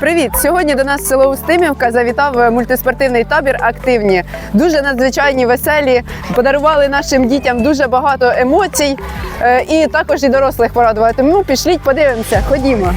Привіт! Сьогодні до нас село Устимівка завітав мультиспортивний табір Активні. Дуже надзвичайні, веселі. Подарували нашим дітям дуже багато емоцій е, і також і дорослих порадували. Тому пішліть, подивимося. Ходімо.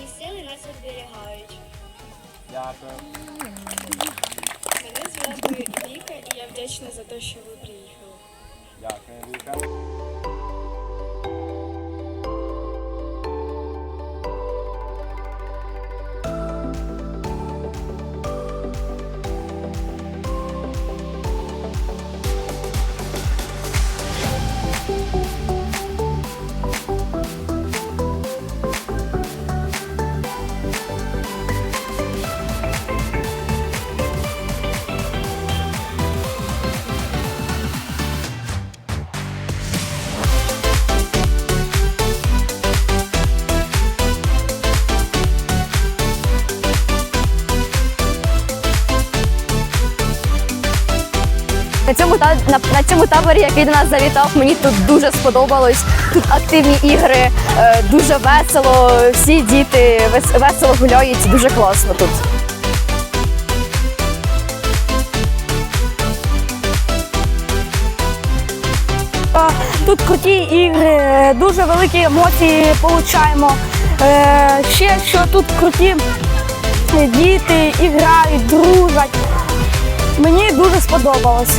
Збройні сили нас оберігають. Дякую. Мене звати Віка, і я вдячна за те, що ви приїхали. Дякую, Віка. На цьому та на, на цьому таборі, який до нас завітав, мені тут дуже сподобалось. Тут активні ігри, е, дуже весело. Всі діти вес- весело гуляють. Дуже класно тут. Е, Тут круті ігри, дуже великі емоції получаємо. Е, Ще що тут круті діти і грають, дружать. Мені дуже сподобалось.